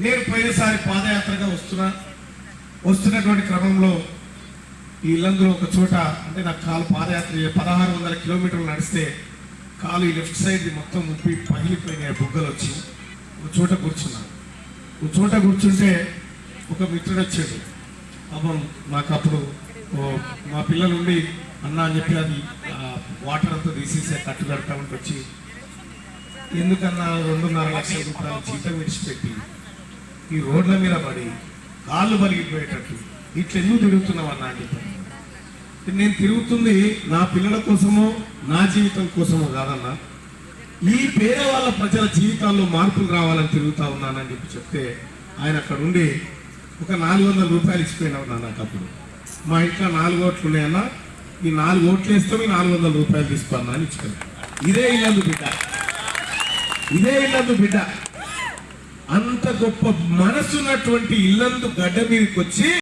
నేను పోయినసారి పాదయాత్రగా వస్తున్నా వస్తున్నటువంటి క్రమంలో ఈ ఇల్లందులో ఒక చోట అంటే నాకు కాలు పాదయాత్ర పదహారు వందల కిలోమీటర్లు నడిస్తే కాలు ఈ లెఫ్ట్ సైడ్ మొత్తం ఉప్పి పగిలిపోయినాయి బుగ్గలు వచ్చి. ఒక చోట కూర్చున్నాను ఒక చోట కూర్చుంటే ఒక మిత్రుడు వచ్చాడు. పాపం నాకు అప్పుడు ఓ మా పిల్లలు ఉండి అన్న అని చెప్పి అది వాటర్ అంతా తీసేసి కట్టు కడతామంటే వచ్చి ఎందుకన్నా రెండున్నర లక్షల రూపాయలు జీతం విడిచిపెట్టి ఈ రోడ్ల మీద పడి కాళ్ళు బలిగిపోయేటట్టు ఇట్లా ఎందుకు తిరుగుతున్నావు అన్న అని చెప్పాను. నేను తిరుగుతుంది నా పిల్లల కోసమో నా జీవితం కోసమో కాదన్నా. ఈ పేదవాళ్ళ ప్రజల జీవితాల్లో మార్పులు రావాలని తిరుగుతా ఉన్నానని చెప్పి చెప్తే ఆయన అక్కడ ఉండి ఒక నాలుగు వందల రూపాయలు ఇచ్చిపోయినావు నా నాకు అప్పుడు. మా ఇంట్లో నాలుగు ఓట్లు ఉన్నాయన్నా ఈ నాలుగు ఓట్లు వేస్తే మీ నాలుగు వందల రూపాయలు తీసుకున్నా అని ఇచ్చుకున్నాను ఇదే ఇల్లందు బిడ్డ. ఇదే ఇల్లందు బిడ్డ. అంత గొప్ప మనసున్నటువంటి ఇల్లందు గడ్డ మీదకి వచ్చి